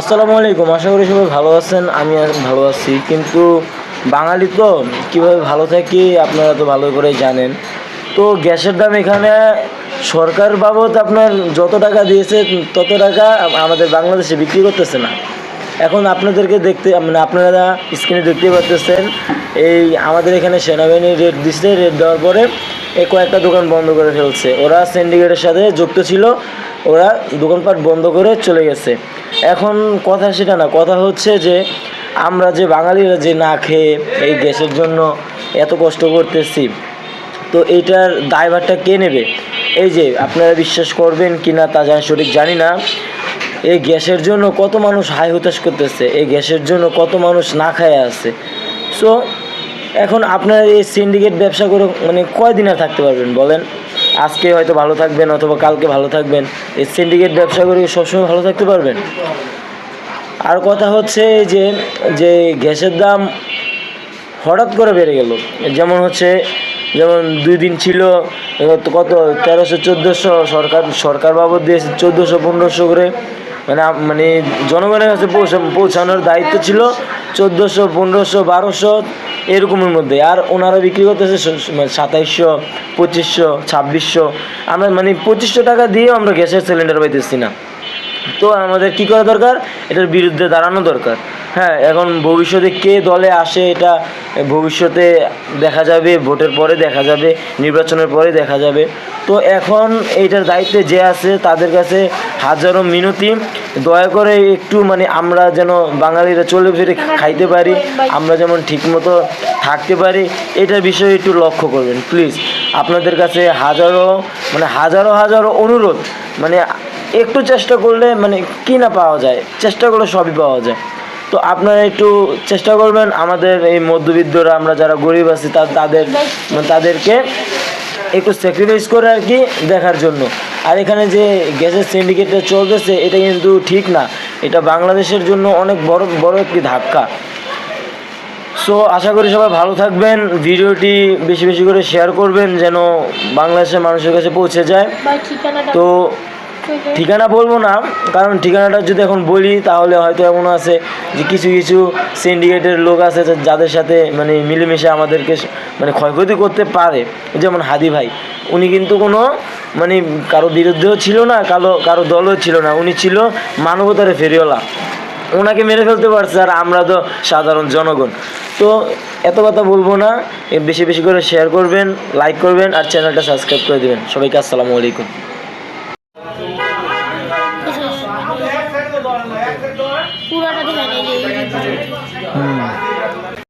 আসসালামু আলাইকুম, আশা করি সবাই ভালো আছেন, আমি ভালো আছি। কিন্তু বাঙালি তো, কীভাবে ভালো থাকি আপনারা তো ভালো করেই জানেন। তো গ্যাসের দাম এখানে, সরকার বাবদ আপনার যত টাকা দিয়েছে, তত টাকা আমাদের বাংলাদেশে বিক্রি করতেছে না। এখন আপনাদেরকে দেখতে মানে আপনারা স্ক্রিনে দেখতে পাচ্ছেন এই আমাদের এখানে সেনাবাহিনী রেট দিচ্ছে রেট দেওয়ার পরে এই কয়েকটা দোকান বন্ধ করে ফেলছে। ওরা সিন্ডিকেটের সাথে যুক্ত ছিল ওরা দোকানপাট বন্ধ করে চলে গেছে। এখন কথা সেটা না, কথা হচ্ছে যে আমরা যে বাঙালিরা যে না খেয়ে এই গ্যাসের জন্য এত কষ্ট করতেছি, তো এইটার দায়ভারটা কে নেবে? এই যে আপনারা বিশ্বাস করবেন কি না তা জানি, সঠিক জানি না। এই গ্যাসের জন্য কত মানুষ হাই হতাশ করতেছে, এই গ্যাসের জন্য কত মানুষ না খায় আছে। সো এখন আপনারা এই সিন্ডিকেট ব্যবসা করে মানে কয়দিন আর থাকতে পারবেন বলেন? আজকে হয়তো ভালো থাকবেন অথবা কালকে ভালো থাকবেন। এই সিন্ডিকেট ব্যবসা করে সবসময় ভালো থাকতে পারবেন? আর কথা হচ্ছে যে যে গ্যাসের দাম হঠাৎ করে বেড়ে গেল। যেমন হচ্ছে, যেমন দুই দিন ছিল কত, তেরোশো, চোদ্দোশো, সরকার সরকার বাবদ দিয়েছে চোদ্দোশো, পনেরোশো করে। মানে মানে জনগণের কাছে পৌঁছানোর দায়িত্ব ছিল চোদ্দোশো, পনেরোশো, বারোশো এরকমের মধ্যে। আর ওনারা বিক্রি করতেছে সাতাইশশো, পঁচিশশো, ছাব্বিশশো। আমরা মানে পঁচিশশো টাকা দিয়েও আমরা গ্যাসের সিলিন্ডার পাইতেছি না। তো আমাদের কি করা দরকার? এটার বিরুদ্ধে দাঁড়ানো দরকার। হ্যাঁ এখন ভবিষ্যতে কে দলে আসে এটা ভবিষ্যতে দেখা যাবে, ভোটের পরে দেখা যাবে, নির্বাচনের পরে দেখা যাবে। তো এখন এইটার দায়িত্বে যে আছে তাদের কাছে হাজারো মিনতি। দয়া করে একটু মানে আমরা যেন বাঙালিরা চলে ফিরে খাইতে পারি, আমরা যেমন ঠিকমতো থাকতে পারি এটার বিষয়ে একটু লক্ষ্য করবেন প্লিজ আপনাদের কাছে হাজারো মানে হাজারো হাজারো অনুরোধ মানে একটু চেষ্টা করলে মানে কি না পাওয়া যায়, চেষ্টা করলে সবই পাওয়া যায়। তো আপনারা একটু চেষ্টা করবেন, আমাদের এই মধ্যবিত্তরা, আমরা যারা গরিব আছি তাদের, তাদেরকে একটু স্যাক্রিফাইস করে আর কি দেখার জন্য। আর এখানে যে গ্যাসের সিন্ডিকেটটা চলতেছে এটা কিন্তু ঠিক না। এটা বাংলাদেশের জন্য অনেক বড় বড় একটি ধাক্কা। সো আশা করি সবাই ভালো থাকবেন। ভিডিওটি বেশি বেশি করে শেয়ার করবেন যেন বাংলাদেশের মানুষের কাছে পৌঁছে যায়। তো ঠিকানা বলব না কারণ ঠিকানাটা যদি এখন বলি তাহলে হয়তো এমন আছে যে কিছু কিছু সিন্ডিকেটের লোক আছে যাদের সাথে মানে মিলেমিশে আমাদেরকে মানে ক্ষয়ক্ষতি করতে পারে। যেমন হাদি ভাই উনি কিন্তু কোনো মানে কারও বিরুদ্ধেও ছিল না কারও কারও দলও ছিল না। উনি ছিল মানবতারে ফেরিওয়ালা। ওনাকে মেরে ফেলতে পারছে আর আমরা তো সাধারণ জনগণ। তো এত কথা বলব না বেশি বেশি করে শেয়ার করবেন লাইক করবেন আর চ্যানেলটা সাবস্ক্রাইব করে দেবেন। সবাইকে আসসালামু আলাইকুম। পুরোটা।